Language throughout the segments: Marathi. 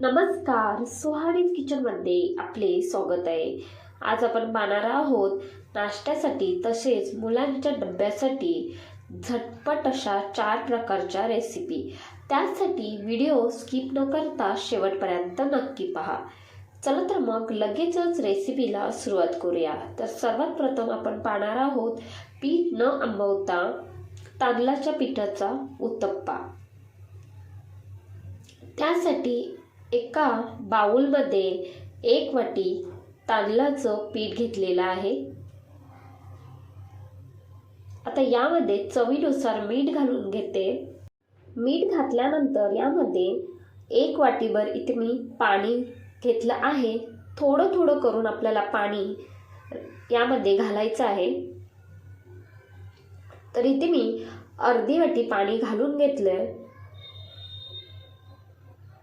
नमस्कार सुहाणीत किचनमध्ये आपले स्वागत आहे. आज आपण पाहणार आहोत नाश्त्यासाठी तसेच मुलांच्या डब्यासाठी झटपट अशा चार प्रकारच्या रेसिपी त्यासाठी व्हिडिओ स्किप न करता शेवटपर्यंत नक्की पहा. चला तर मग लगेचच रेसिपीला सुरुवात करूया. तर सर्वात प्रथम आपण पाहणार आहोत पीठ न आंबवता तांदळाच्या पिठाचा उत्तप्पा. त्यासाठी एका बाउलमध्ये एक वाटी तांदळाचं पीठ घेतलेलं आहे. आता यामध्ये चवीनुसार मीठ घालून घेते. मीठ घातल्यानंतर यामध्ये एक वाटीभर इथे मी पाणी घेतलं आहे. थोडं थोडं करून आपल्याला पाणी यामध्ये घालायचं आहे. तर इथे मी अर्धी वाटी पाणी घालून घेतलं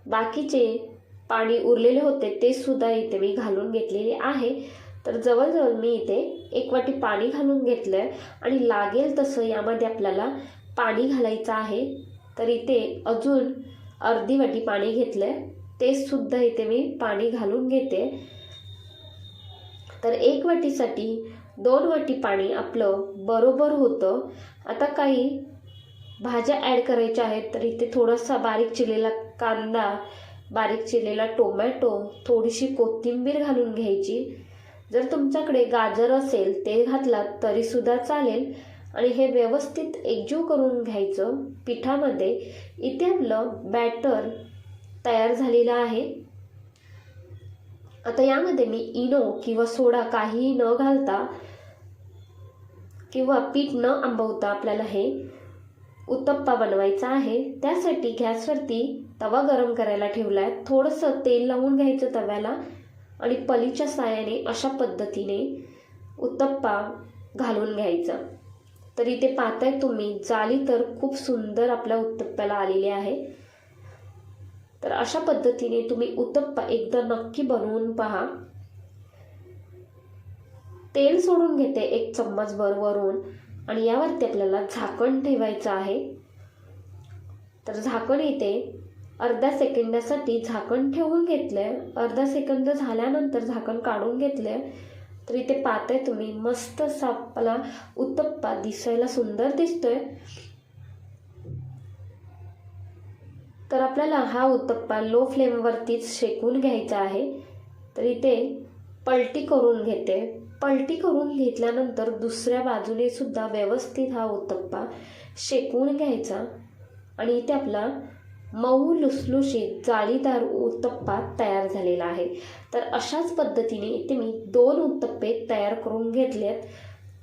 बाकीचे पाणी उरलेले होते ते सुद्धा इथे मी घालून घेतलेले आहे. तर जवळजवळ मी इथे एक वाटी पाणी घालून घेतलं आहे आणि लागेल तसं यामध्ये आपल्याला पाणी घालायचं आहे. तर इथे अजून अर्धी वाटी पाणी घेतलं आहे ते सुद्धा इथे मी पाणी घालून घेते. तर एक वाटीसाठी दोन वाटी पाणी आपलं बरोबर होतं. आता काही भाज्या ॲड करायच्या आहेत तर इथे थोडासा बारीक चिरलेला कांदा बारीक चिरलेला टोमॅटो थोडीशी कोथिंबीर घालून घ्यायची. जर तुमच्याकडे गाजर असेल ते घातलात तरीसुद्धा चालेल. आणि हे व्यवस्थित एकजीव करून घ्यायचं. पिठामध्ये इथे आपलं बॅटर तयार झालेलं आहे. आता यामध्ये मी इनो किंवा सोडा काहीही न घालता किंवा पीठ न आंबवता आपल्याला हे उत्तप्पा बनवायचा आहे. त्यासाठी गॅसवरती तवा गरम करायला ठेवला आहे थोडंसं तेल लावून घ्यायचं तव्याला आणि पलीच्या सायाने अशा पद्धतीने उत्तप्पा घालून घ्यायचा. तर इथे पाहताय तुम्ही जाली तर खूप सुंदर आपल्या उत्तप्प्याला आलेली आहे. तर अशा पद्धतीने तुम्ही उत्तप्पा एकदा नक्की बनवून पहा. तेल सोडून घेते एक चम्मचभर वरून. आणि यावरती आपल्याला झाकण ठेवायचं आहे. तर झाकण इथे अर्ध्या सेकंदासाठी झाकण ठेवून घेतलंय. अर्धा सेकंद झाल्यानंतर झाकण काढून घेतलंय. तर इथे पाहताय तुम्ही मस्त असा आपला उत्तप्पा दिसायला सुंदर दिसतोय. तर आपल्याला हा उत्तप्पा लो फ्लेमवरतीच शेकून घ्यायचा आहे. तर इथे पलटी करून घेते. पलटी करून घेतल्यानंतर दुसऱ्या बाजूने सुद्धा व्यवस्थित हा उत्तप्पा शेकून घ्यायचा आणि इथे आपला मऊ लुसलुशीत जाळीदार उत्तप्पा तयार झालेला आहे. तर अशाच पद्धतीने इथे मी दोन उत्तप्पे तयार करून घेतलेत.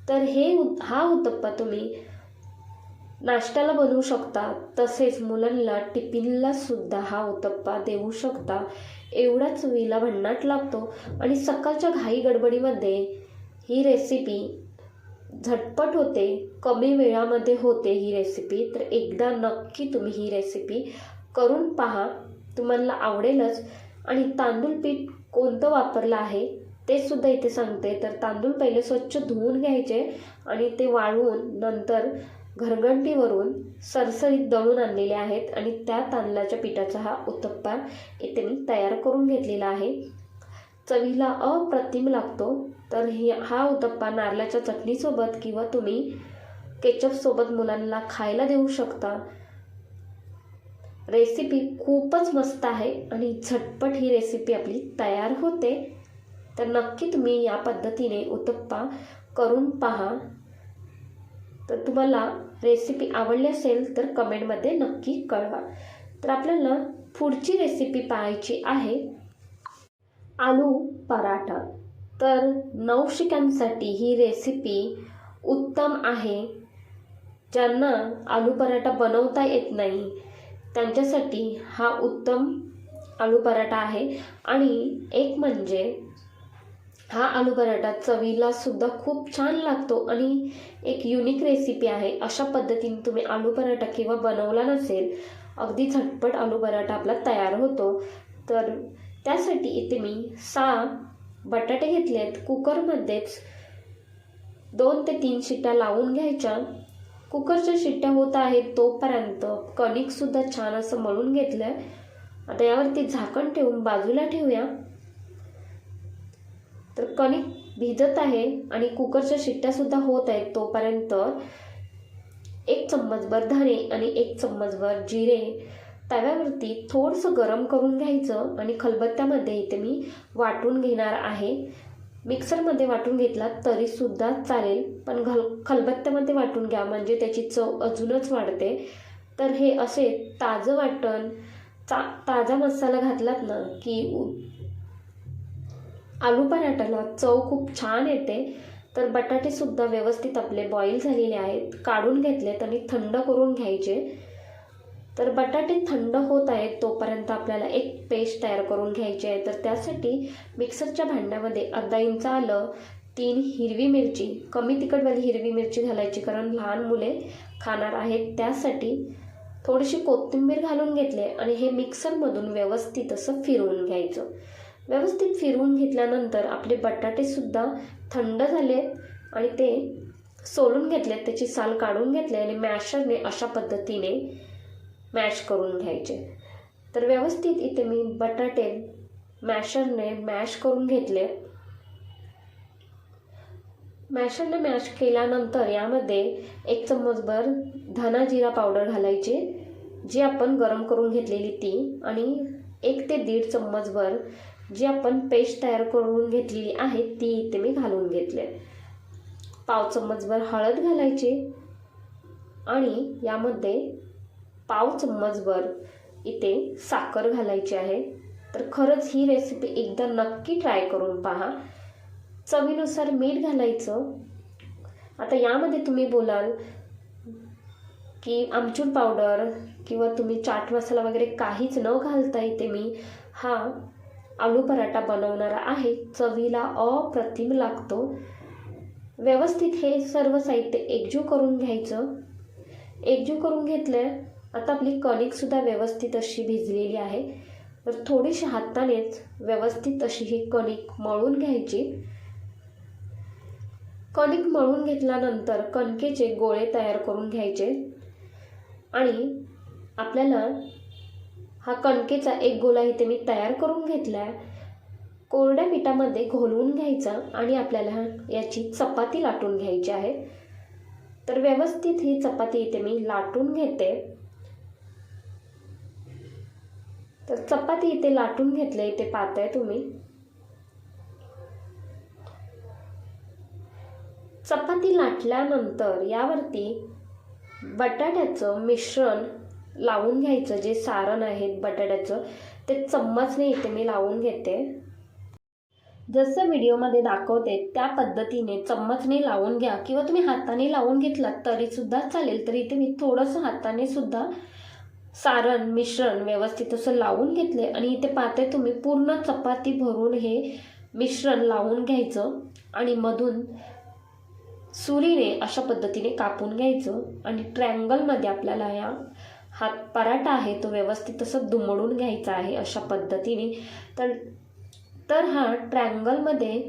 तर हे उत- हा उत्तप्पा तुम्ही नाश्त्याला बनवू शकता तसेच मुलांना टिफिनला सुद्धा हा उत्तप्पा देऊ शकता. एवढाच चवीला भन्नाट लागतो. आणि सकाळच्या घाई गडबडीमध्ये ही रेसिपी झटपट होते कमी वेळामध्ये होते ही रेसिपी तर एकदा नक्की तुम्ही ही रेसिपी करून पहा. तुम्हाला आवडेलच. आणि तांदूळ पीठ कोणतं वापरलं आहे ते सुद्धा इथे सांगते. तर तांदूळ पहिले स्वच्छ धुवून घ्यायचे आणि ते वाळवून नंतर घरघंटीवरून सरसरीत दळून आणलेले आहेत. आणि त्या तांदळाच्या पिठाचा हा उत्तप्पा इथे मी तयार करून घेतलेला आहे. चवीला अप्रतिम लागतो. तर ही हा उत्तप्पा नारळाच्या चटणीसोबत किंवा तुम्ही केचपसोबत मुलांना खायला देऊ शकता. रेसिपी खूपच मस्त आहे आणि झटपट ही रेसिपी आपली तयार होते. तर नक्की तुम्ही या पद्धतीने उत्तप्पा करून पहा. तर तुम्हाला रेसिपी आवडली असेल तर कमेंटमध्ये नक्की कळवा. तर आपल्याला पुढची रेसिपी पाहायची आहे. आलू पराठा. तर नवशिक्यांसाठी ही रेसिपी उत्तम आहे. ज्यांना आलू पराठा बनवता येत नाही त्यांच्यासाठी हा उत्तम आलू पराठा आहे. आणि एक म्हणजे हा आलू पराठा चवीला सुद्धा खूप छान लागतो आणि एक युनिक रेसिपी आहे. अशा पद्धतीने तुम्ही आलू पराठा किंवा बनवला नसेल अगदी झटपट आलू पराठा आपला तयार होतो. तर त्यासाठी इथे मी सहा बटाटे घेतलेत कुकरमध्येच दोन ते तीन शिट्ट्या लावून घ्यायच्या. कुकरच्या शिट्ट्या होत आहेत तोपर्यंत कणिकसुद्धा छान असं मळून घेतलं आहे आता यावरती झाकण ठेवून बाजूला ठेवूया. तर कणिक भिजत आहे आणि कुकरच्या शिट्ट्यासुद्धा होत आहेत तोपर्यंत एक चम्मचभर धणे आणि एक चम्मचभर जिरे तव्यावरती थोडंसं गरम करून घ्यायचं आणि खलबत्त्यामध्ये इथे मी वाटून घेणार आहे. मिक्सरमध्ये वाटून घेतला तरीसुद्धा चालेल पण घल खलबत्त्यामध्ये वाटून घ्या म्हणजे त्याची चव अजूनच वाढते. तर हे असे ताजं वाटण चा ताजा मसाला घातलात ना की उ- आलू पराठाला चव खूप छान येते. तर बटाटेसुद्धा व्यवस्थित आपले बॉईल झालेले आहेत. काढून घेतलेत आणि थंड करून घ्यायचे. तर बटाटे थंड होत आहेत तोपर्यंत आपल्याला एक पेस्ट तयार करून घ्यायची आहे. तर त्यासाठी मिक्सरच्या भांड्यामध्ये अर्धा इंच आलं तीन हिरवी मिरची कमी तिखटवाली हिरवी मिरची घालायची कारण लहान मुले खाणार आहेत. त्यासाठी थोडीशी कोथिंबीर घालून घेतले आणि हे मिक्सरमधून व्यवस्थित असं फिरवून घ्यायचं. व्यवस्थित फिरवून घेतल्यानंतर आपले बटाटेसुद्धा थंड झाले आणि ते सोलून घेतले त्याची साल काढून घेतले आणि मॅशरने अशा पद्धतीने मॅश करून घ्यायचे. तर व्यवस्थित इथे मी बटाटे मॅशरने मॅश करून घेतले. मॅशरने मॅश केल्यानंतर यामध्ये एक चम्मचभर धना जिरा पावडर घालायची जी आपण गरम करून घेतलेली ती आणि एक ते दीड चम्मचभर जी आपण पेस्ट तयार करून घेतलेली आहे ती इथे मी घालून घेतले. पाव चम्मचभर हळद घालायची आणि यामध्ये पाव चम्मचभर इथे साखर घालायची आहे. तर खरंच ही रेसिपी एकदा नक्की ट्राय करून पहा. चवीनुसार मीठ घालायचं. आता यामध्ये तुम्ही बोलाल की आमचूर पावडर किंवा तुम्ही चाट मसाला वगैरे काहीच न घालता इथे मी हा आलू पराठा बनवणारा आहे. चवीला अप्रतिम लागतो. व्यवस्थित हे सर्व साहित्य एकजीव करून घ्यायचं. एकजीव करून घेतलं आता आपली कणिकसुद्धा व्यवस्थित अशी भिजलेली आहे. तर थोडीशी हातानेच व्यवस्थित अशी ही कणिक मळून घ्यायची. कणिक मळून घेतल्यानंतर कणकेचे गोळे तयार करून घ्यायचे. आणि आपल्याला हा कणकेचा एक गोळा इथे मी तयार करून घेतला आहे कोरड्या पिठामध्ये घोलवून घ्यायचा आणि आपल्याला याची चपाती लाटून घ्यायची आहे. तर व्यवस्थित ही चपाती इथे मी लाटून घेते. तर चपाती इथे लाटून घेतले इथे पाहताय तुम्ही. चपाती लाटल्यानंतर यावरती बटाट्याचं मिश्रण लावून घ्यायचं जे सारण आहे बटाट्याचं ते चम्मचने इथे मी लावून घेते. जसं व्हिडिओमध्ये दाखवते त्या पद्धतीने चम्मचने लावून घ्या. किंवा तुम्ही हाताने लावून घेतलात तरीसुद्धा चालेल तर इथे मी थोडंसं हाताने सुद्धा सारण मिश्रण व्यवस्थित असं लावून घेतले आणि इथे पाहते तुम्ही पूर्ण चपाती भरून हे मिश्रण लावून घ्यायचं आणि मधून सुरीने अशा पद्धतीने कापून घ्यायचं आणि ट्रँगलमध्ये आपल्याला या हात पराठा आहे तो व्यवस्थित असं दुमडून घ्यायचा आहे अशा पद्धतीने. तर तर हा ट्रँगलमध्ये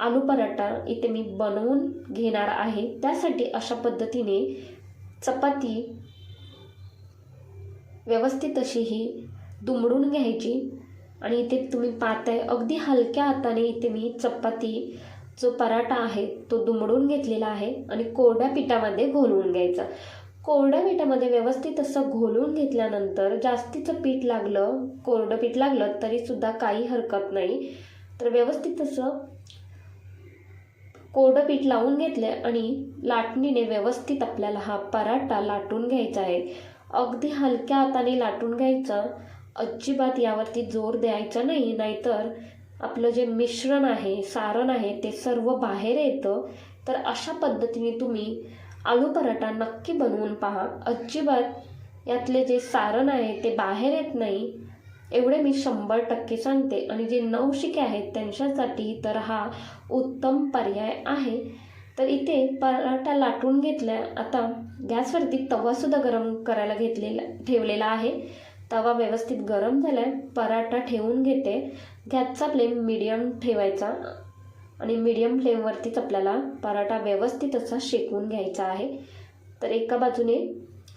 आलू पराठा इथे मी बनवून घेणार आहे. त्यासाठी अशा पद्धतीने चपाती व्यवस्थित अशी ही दुमडून घ्यायची. आणि इथे तुम्ही पाहताय अगदी हलक्या हाताने इथे मी चपाती जो पराठा आहे तो दुमडून घेतलेला आहे आणि कोरड्या पिठामध्ये घोलवून घ्यायचा. कोरड्या पिठामध्ये व्यवस्थित असं घोलून घेतल्यानंतर जास्तीचं पीठ लागलं कोरडं पीठ लागलं तरीसुद्धा काही हरकत नाही. तर व्यवस्थित असं कोरडं पीठ लावून घेतलं आणि लाटणीने व्यवस्थित आपल्याला हा पराठा लाटून घ्यायचा आहे. अगदी हलक्या हाताने लाटून घ्यायचा. अजिबात यावरती जोर द्यायचा नाही नाहीतर आपलं जे मिश्रण आहे सारण आहे ते सर्व बाहेर येतं. तर अशा पद्धतीने तुम्ही आलू पराठा नक्की बनवून पहा. अजिबात यातले जे सारण आहे ते बाहेर येत नाही. एवढे मी शंभर टक्के सांगते. आणि जे नवशिके आहेत त्यांच्यासाठी तर हा उत्तम पर्याय आहे. तर इथे पराठा लाटून घेतला. आता गॅसवरती तवासुद्धा गरम करायला घेतलेला ठेवलेला आहे. तवा व्यवस्थित गरम झाला आहे पराठा ठेवून घेते. गॅसचा फ्लेम मिडियम ठेवायचा आणि मीडियम फ्लेमवरतीच आपल्याला पराठा व्यवस्थित असा शेकून घ्यायचा आहे. तर एका बाजूने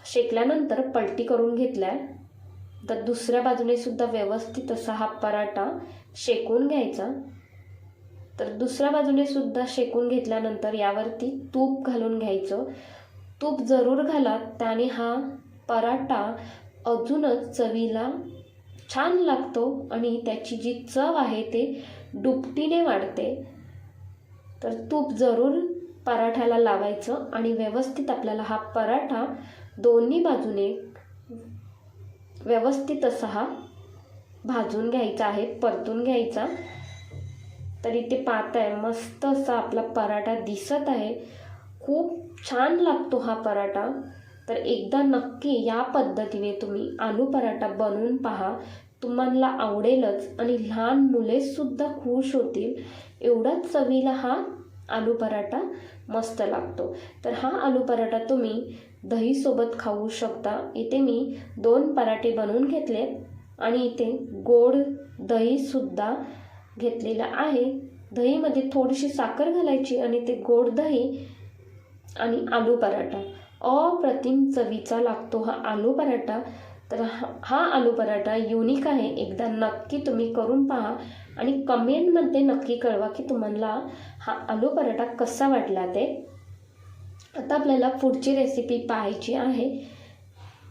शेकल्यानंतर पलटी करून घेतला आहे तर दुसऱ्या बाजूने सुद्धा व्यवस्थित असा हा पराठा शेकून घ्यायचा. तर दुसऱ्या बाजूने सुद्धा शेकून घेतल्यानंतर यावरती तूप घालून घ्यायचं. तूप जरूर घाला त्याने हा पराठा अजूनच चवीला छान लागतो आणि त्याची जी चव आहे ते दुपटीने वाढते. तर तूप जरूर पराठ्याला लावायचं आणि व्यवस्थित आपल्याला हा पराठा दोन्ही बाजूने व्यवस्थित असा हा भाजून घ्यायचा आहे परतून घ्यायचा. तर इथे पाहताय मस्त असा आपला पराठा दिसत आहे. खूप छान लागतो हा पराठा. तर एकदा नक्की या पद्धतीने तुम्ही आलू पराठा बनवून पहा. तुम्हाला आवडेलच आणि लहान मुलेसुद्धा खुश होतील. एवढाच चवीला हा आलू पराठा मस्त लागतो. तर हा आलू पराठा तुम्ही दहीसोबत खाऊ शकता. इथे मी दोन पराठे बनवून घेतलेत आणि इथे गोड दहीसुद्धा घेतलेलं आहे. दहीमध्ये थोडीशी साखर घालायची आणि ते गोड दही आणि आलू पराठा. अप्रतिम चवीचा लागतो हा आलू पराठा. तर हा हा आलू पराठा युनिक आहे. एकदा नक्की तुम्ही करून पहा आणि कमेंटमध्ये नक्की कळवा की तुम्हाला हा आलू पराठा कसा वाटला ते. आता आपल्याला पुढची रेसिपी पाहायची आहे.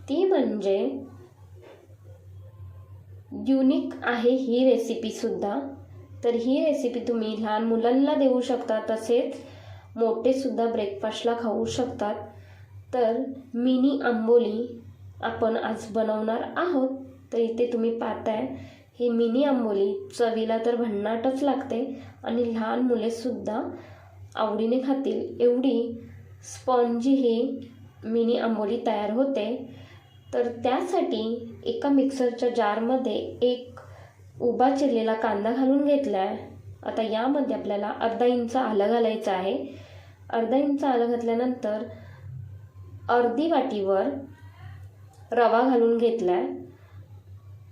ती म्हणजे युनिक आहे ही रेसिपीसुद्धा तर ही रेसिपी तुम्ही लहान मुलांना देऊ शकता तसेच मोठेसुद्धा ब्रेकफास्टला खाऊ शकतात. तर मिनी आंबोली आपण आज बनवणार आहोत. तर इथे तुम्ही पाहताय ही मिनी आंबोली चवीला तर भन्नाटच लागते आणि लहान मुलेसुद्धा आवडीने खातील. एवढी स्पॉन्जी ही मिनी आंबोली तयार होते. तर त्यासाठी एका मिक्सरच्या जारमध्ये एक उभा चिरलेला कांदा घालून घेतला आहे आता यामध्ये आपल्याला अर्धा इंच आलं घालायचं आहे. अर्धा इंच आलं घातल्यानंतर अर्धी वाटीवर रवा घालून घेतला आहे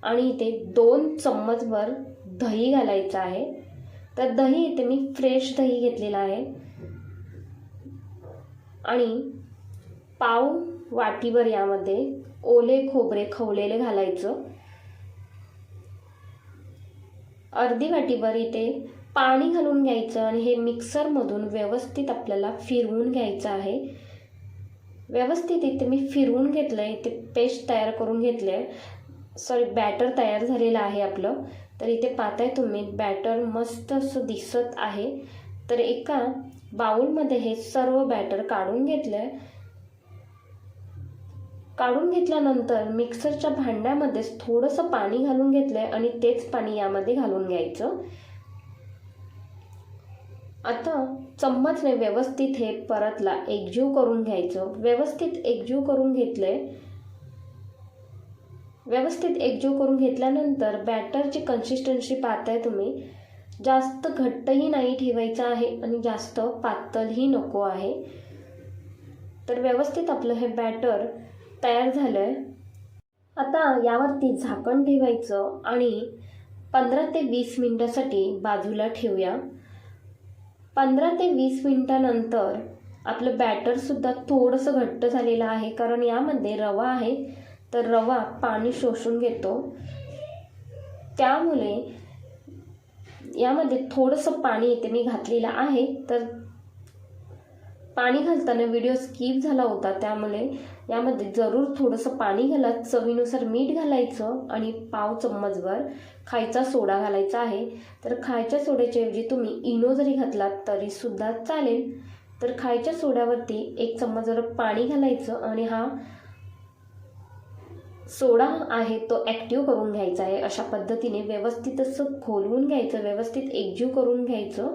आणि इथे दोन चम्मचभर दही घालायचं आहे. तर दही इथे मी फ्रेश दही घेतलेलं आहे. आणि पाव वाटीवर यामध्ये ओले खोबरे खवलेले घालायचं. अर्धी वाटीभर इथे पाणी घालून घ्यायचं आणि हे मिक्सरमधून व्यवस्थित आपल्याला फिरवून घ्यायचं आहे. व्यवस्थित इथे मी फिरवून घेतलं आहे इथे पेस्ट तयार करून घेतले आहे सॉरी बॅटर तयार झालेलं आहे आपलं. तर इथे पाहताय तुम्ही बॅटर मस्त असं दिसत आहे. तर एका बाउलमध्ये हे सर्व बॅटर काढून घेतलं आहे काढून घेतल्यानंतर मिक्सरच्या भांड्यामध्येच थोडंसं पाणी घालून घेतलं आहे आणि तेच पाणी यामध्ये घालून घ्यायचं. आता चम्मचने व्यवस्थित हे परतला एकजीव करून घ्यायचं. व्यवस्थित एकजीव करून घेतलंय. व्यवस्थित एकजीव करून घेतल्यानंतर बॅटरची कन्सिस्टन्सी पाहताय तुम्ही. जास्त घट्टही नाही ठेवायचं आहे आणि जास्त पातळही नको आहे. तर व्यवस्थित आपलं हे बॅटर तयार झालं आहे आता यावरती झाकण ठेवायचं आणि पंधरा ते वीस मिनटासाठी बाजूला ठेवूया. पंधरा ते वीस मिनटानंतर आपलं बॅटरसुद्धा थोडंसं घट्ट झालेलं आहे कारण यामध्ये रवा आहे. तर रवा पाणी शोषून घेतो. त्यामुळे यामध्ये थोडंसं पाणी इथे मी घातलेलं आहे. तर पाणी घालताना व्हिडिओ स्किप झाला होता. त्यामुळे यामध्ये जरूर थोडंसं पाणी घाला. चवीनुसार मीठ घालायचं आणि पाव चम्मचभर खायचा सोडा घालायचा आहे. तर खायच्या सोड्याच्या ऐवजी तुम्ही इनो जरी घातलात तरीसुद्धा चालेल. तर खायच्या सोड्यावरती एक चम्मच जर पाणी घालायचं आणि हा सोडा आहे तो ॲक्टिव्ह करून घ्यायचा आहे. अशा पद्धतीने व्यवस्थित असं खोलवून घ्यायचं व्यवस्थित एकजीव करून घ्यायचं.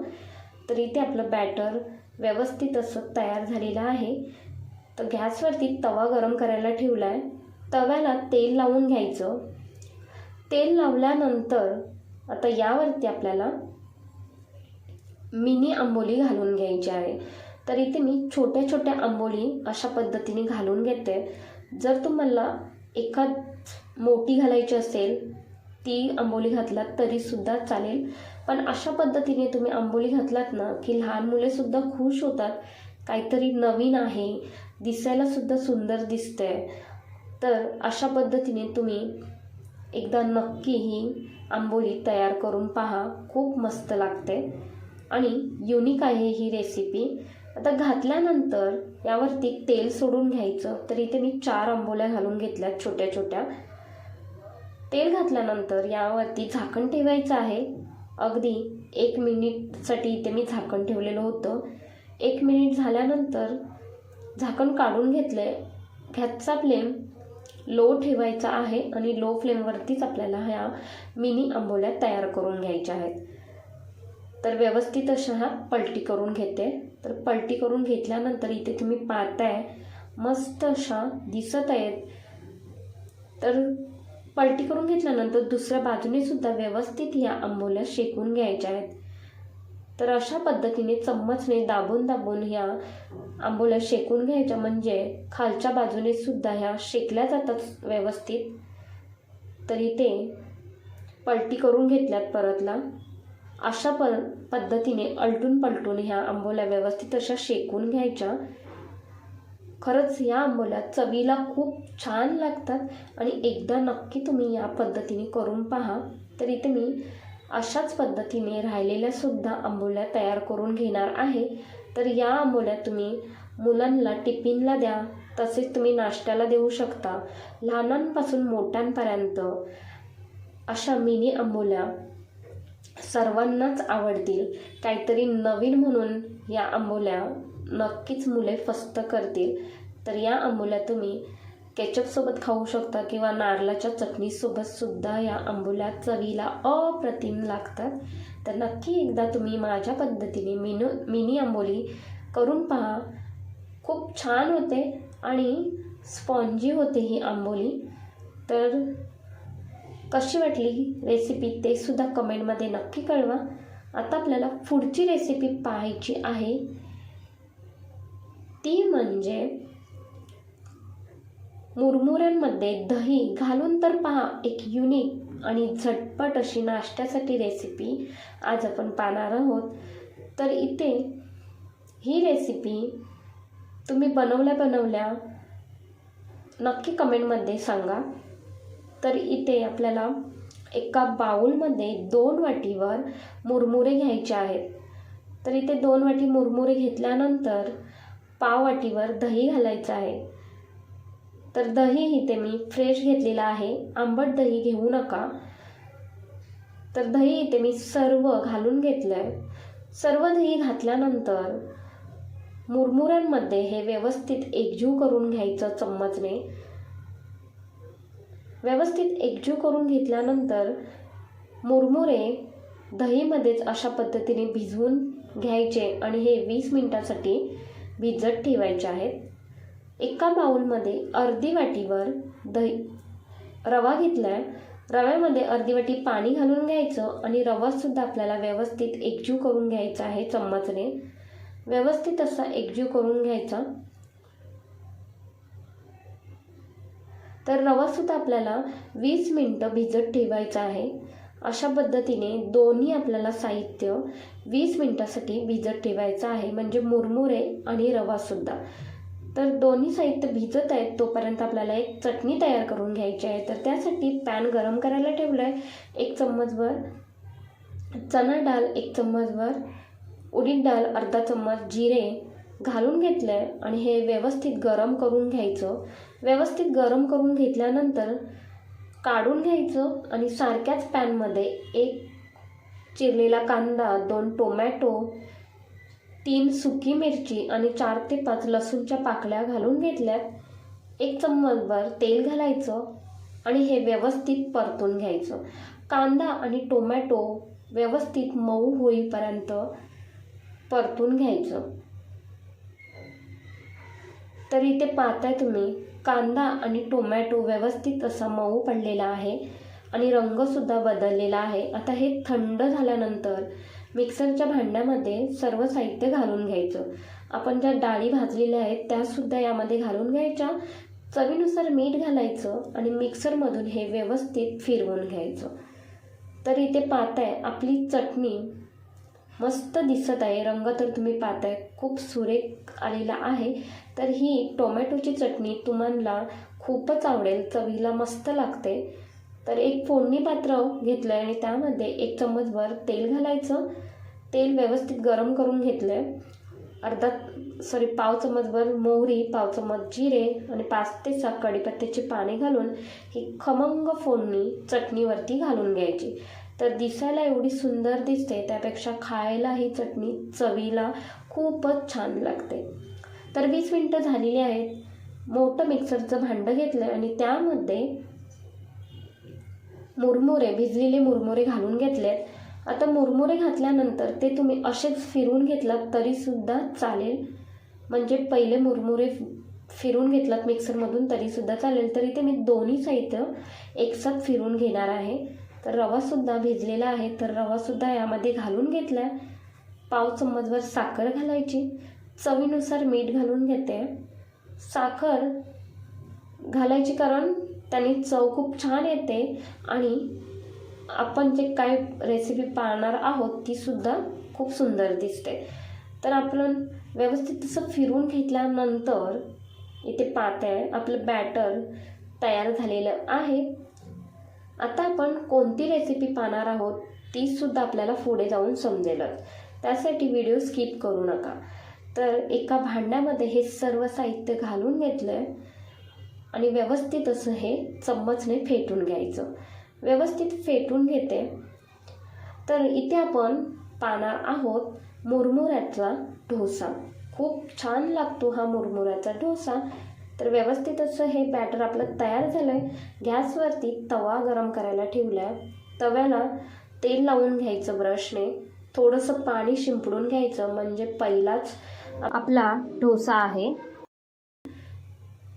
तर इथे आपलं बॅटर व्यवस्थित असं तयार झालेलं आहे. तर गॅसवरती तवा गरम करायला ठेवला आहे तव्याला तेल लावून घ्यायचं. तेल लावल्यानंतर आता यावरती आपल्याला मिनी आंबोली घालून घ्यायची आहे. तर इथे मी छोट्या छोट्या आंबोली अशा पद्धतीने घालून घेते. जर तुम्हाला एखाद मोठी घालायची असेल ती आंबोली घातलात तरीसुद्धा चालेल. पण अशा पद्धतीने तुम्ही आंबोली घातलात ना की लहान मुलेसुद्धा खुश होतात. काहीतरी नवीन आहे दिसायलासुद्धा सुंदर दिसतंय. तर अशा पद्धतीने तुम्ही एकदा नक्की ही आंबोली तयार करून पहा. खूप मस्त लागते. आणि युनिक आहे ही रेसिपी आता घातल्यानंतर यावरती तेल सोडून घ्यायचं. तर इथे मी चार आंबोल्या घालून घेतल्यात छोट्या छोट्या तेल घातल्यानंतर यावरती झाकण ठेवायचं आहे. अगदी एक मिनिटसाठी इथे मी झाकण ठेवलेलं होतं. एक मिनिट झाल्यानंतर झाकण काढून घेतलंय. गॅसचा फ्लेम लो ठेवायचा आहे आणि लो फ्लेमवरतीच आपल्याला ह्या मिनी आंबोल्या तयार करून घ्यायच्या आहेत. तर व्यवस्थित अशा ह्या पलटी करून घेते. तर पलटी करून घेतल्यानंतर इथे तुम्ही पाहताय मस्त अशा दिसत आहेत. तर पलटी करून घेतल्यानंतर दुसऱ्या बाजूने सुद्धा व्यवस्थित ह्या आंबोल्या शेकून घ्यायच्या आहेत. तर अशा पद्धतीने चम्मचने दाबून दाबून ह्या आंबोल्या शेकून घ्यायच्या म्हणजे खालच्या बाजूने सुद्धा ह्या शेकल्या जातात व्यवस्थित. तर इथे पलटी करून घेतल्यात परतला. अशा प पद्धतीने अलटून पलटून ह्या आंबोल्या व्यवस्थित अशा शेकून घ्यायच्या. खरंच या आंबोल्या चवीला खूप छान लागतात आणि एकदा नक्की तुम्ही या पद्धतीने करून पहा. तर इथे मी अशाच पद्धतीने राहिलेल्या सुद्धा आंबोल्या तयार करून घेणार आहे. तर या आंबोल्या तुम्ही मुलांना टिफिनला द्या तसेच तुम्ही नाश्त्याला देऊ शकता. लहानांपासून मोठ्यांपर्यंत अशा मिनी आंबोल्या सर्वांनाच आवडतील. काहीतरी नवीन म्हणून या आंबोल्या नक्कीच मुले फस्त करतील. तर या आंबोल्या तुम्ही केचपसोबत खाऊ शकता किंवा नारळाच्या चटणीसोबत सुद्धा या आंबोल्या चवीला अप्रतिम लागतात. तर नक्की एकदा तुम्ही माझ्या पद्धतीने मिनू मिनी आंबोली करून पहा. खूप छान होते आणि स्पॉन्जी होते ही आंबोली. तर कशी वाटली रेसिपी ते सुद्धा कमेंटमध्ये नक्की कळवा. आता आपल्याला पुढची रेसिपी पाहायची आहे. ती म्हणजे मुरमुऱ्यांमध्ये दही घालून तर पहा एक युनिक आणि झटपट अशी नाश्त्यासाठी रेसिपी आज आपण पाहणार आहोत. तर इथे ही रेसिपी तुम्ही बनवल्या बनवल्या नक्की कमेंटमध्ये सांगा. तर इथे आपल्याला एका बाऊलमध्ये दोन वाटीवर मुरमुरे घ्यायचे आहेत. तर इथे दोन वाटी मुरमुरे घेतल्यानंतर पाववाटीवर दही घालायचं आहे. तर दही इथे मी फ्रेश घेतलेलं आहे. आंबट दही घेऊ नका. तर दही इथे मी सर्व घालून घेतलं आहे सर्व दही घातल्यानंतर मुरमुऱ्यांमध्ये हे व्यवस्थित एकजीव करून घ्यायचं चम्मचने. व्यवस्थित एकजीव करून घेतल्यानंतर मुरमुरे दहीमध्येच अशा पद्धतीने भिजवून घ्यायचे आणि हे वीस मिनटासाठी भिजत ठेवायचे आहेत. एका बाऊलमध्ये अर्धी वाटीवर दही रवा घेतला आहे रव्यामध्ये अर्धी वाटी पाणी घालून घ्यायचं आणि रवासुद्धा आपल्याला व्यवस्थित एकजीव करून घ्यायचा आहे चम्मचने. व्यवस्थित असा एकजीव करून घ्यायचा. तर रवासुद्धा आपल्याला वीस मिनटं भिजत ठेवायचा आहे. अशा पद्धतीने दोन्ही आपल्याला साहित्य वीस मिनटासाठी भिजत ठेवायचं आहे म्हणजे मुरमुरे आणि रवासुद्धा तर दोन्ही साहित्य भिजत आहेत तोपर्यंत आपल्याला एक चटणी तयार करून घ्यायची आहे. तर त्यासाठी पॅन गरम करायला ठेवलं आहे एक चम्मचभर चणा डाळ एक चम्मचभर उडीद डाळ अर्धा चम्मच जिरे घालून घेतलं आहे आणि हे व्यवस्थित गरम करून घ्यायचं. व्यवस्थित गरम करून घेतल्यानंतर काढून घ्यायचं आणि सारख्याच पॅनमध्ये एक चिरलेला कांदा दोन टोमॅटो तीन सुकी मिरची आणि चार ते पाच लसूणच्या पाकळ्या घालून घेतल्यात. एक चम्मचभर तेल घालायचं आणि हे व्यवस्थित परतून घ्यायचं. कांदा आणि टोमॅटो व्यवस्थित मऊ होईपर्यंत परतून घ्यायचं. तर इथे पाहताय तुम्ही कांदा आणि टोमॅटो व्यवस्थित असा मऊ पडलेला आहे आणि रंगसुद्धा बदललेला आहे. आता हे थंड झाल्यानंतर मिक्सरच्या भांड्यामध्ये सर्व साहित्य घालून घ्यायचं. आपण ज्या डाळी भाजलेल्या आहेत त्यासुद्धा यामध्ये घालून घ्यायच्या. चवीनुसार मीठ घालायचं आणि मिक्सरमधून हे व्यवस्थित फिरवून घ्यायचं. तर इथे पात आहे. आपली चटणी मस्त दिसत आहे. रंग तर तुम्ही पाहताय. खूप सुरेख आलेला आहे. तर ही टोमॅटोची चटणी तुम्हाला खूपच आवडेल. चवीला मस्त लागते. तर एक फोडणी पात्र घेतलं आहे आणि त्यामध्ये एक चम्मचभर तेल घालायचं. तेल व्यवस्थित गरम करून घेतलं आहे अर्धा सॉरी पाव चम्मचभर मोहरी पाव चम्मच जिरे आणि पाच ते सात कढीपत्त्याची पाने घालून ही खमंग फोडणी चटणीवरती घालून घ्यायची. तर दिसायला एवढी सुंदर दिसते त्यापेक्षा खायला ही चटणी चवीला खूपच छान लागते. तर वीस मिनटं झालेली आहेत. मोठं मिक्सरचं भांडं घेतलं आणि त्यामध्ये मुरमुरे भिजलेले मुरमुरे घालून घेतलेत. आता मुरमुरे घातल्यानंतर ते तुम्ही असेच फिरून घेतलात तरीसुद्धा चालेल. म्हणजे पहिले मुरमुरे फिरून घेतलात मिक्सरमधून तरीसुद्धा चालेल. तरी ते मी दोन्ही साहित्य एकसाथ फिरून घेणार आहे. तर रवासुद्धा भिजलेला आहे. तर रवासुद्धा यामध्ये घालून घेतला आहे पाव चम्मचभर साखर घालायची. चवीनुसार मीठ घालून घेते. साखर घालायची कारण त्याने चव खूप छान येते आणि आपण जे काय रेसिपी पाहणार आहोत ती सुद्धा खूप सुंदर दिसते. तर आपण व्यवस्थित तसं फिरून घेतल्यानंतर इथे पाहत आहे आपलं बॅटर तयार झालेलं आहे. आता आपण कोणती रेसिपी पाहणार आहोत तीसुद्धा आपल्याला पुढे जाऊन समजेलच. त्यासाठी व्हिडिओ स्किप करू नका. तर एका भांड्यामध्ये हे सर्व साहित्य घालून घेतलं आहे आणि व्यवस्थित असं हे चम्मचने फेटून घ्यायचं. व्यवस्थित फेटून घेते. तर इथे आपण पाहणार आहोत मुरमुऱ्याचा डोसा. खूप छान लागतो हा मुरमुऱ्याचा डोसा. तर व्यवस्थित असं हे बॅटर आपलं तयार झालं आहे गॅसवरती तवा गरम करायला ठेवला आहे तव्याला तेल लावून घ्यायचं ब्रशने थोडंसं पाणी शिंपडून घ्यायचं म्हणजे पहिलाच आपला डोसा आहे.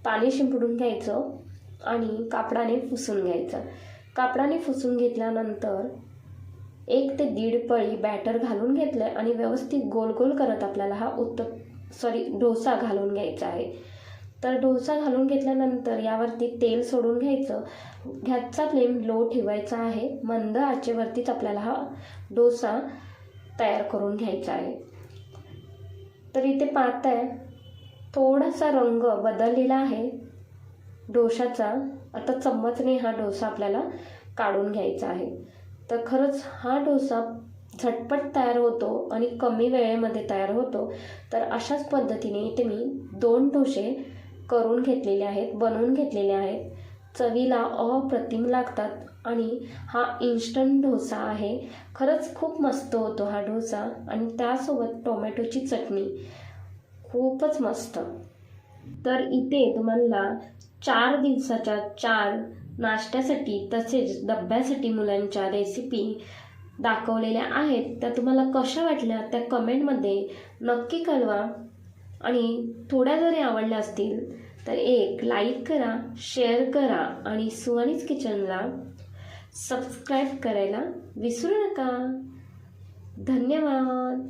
पाणी शिंपडून घ्यायचं आणि कापडाने पुसून घ्यायचं. कापडाने फुसून घेतल्यानंतर एक ते दीड पळी बॅटर घालून घेतलं आहे आणि व्यवस्थित गोल गोल करत आपल्याला हा उत्त सॉरी डोसा घालून घ्यायचा आहे. तर डोसा घालून घेतल्यानंतर यावरती तेल सोडून घ्यायचं. गॅसचा फ्लेम लो ठेवायचा आहे. मंद आचेवरतीच आपल्याला हा डोसा तयार करून घ्यायचा आहे. तर इथे पाहताय थोडासा रंग बदललेला आहे. डोशाचा आता चम्मचने हा डोसा आपल्याला काढून घ्यायचा आहे. तर खरंच हा डोसा झटपट तयार होतो आणि कमी वेळेमध्ये तयार होतो. तर अशाच पद्धतीने इथे मी दोन डोसे करून घेतलेले आहेत बनवून घेतलेले आहेत. चवीला अप्रतिम लागतात आणि हा इन्स्टंट डोसा आहे. खरंच खूप मस्त होतो हा डोसा आणि त्यासोबत टोमॅटोची चटणी. खूपच मस्त. तर इथे तुम्हाला चार दिवसाच्या चार नाश्त्यासाठी तसेच डब्यासाठी मुलांच्या रेसिपी दाखवलेल्या आहेत. त्या तुम्हाला कशा वाटल्या त्या कमेंटमध्ये नक्की कळवा. आणि थोड्या जरी आवडल्या असतील तर एक लाईक करा शेअर करा आणि सुहानीच किचनला सबस्क्राईब करायला विसरू नका. धन्यवाद.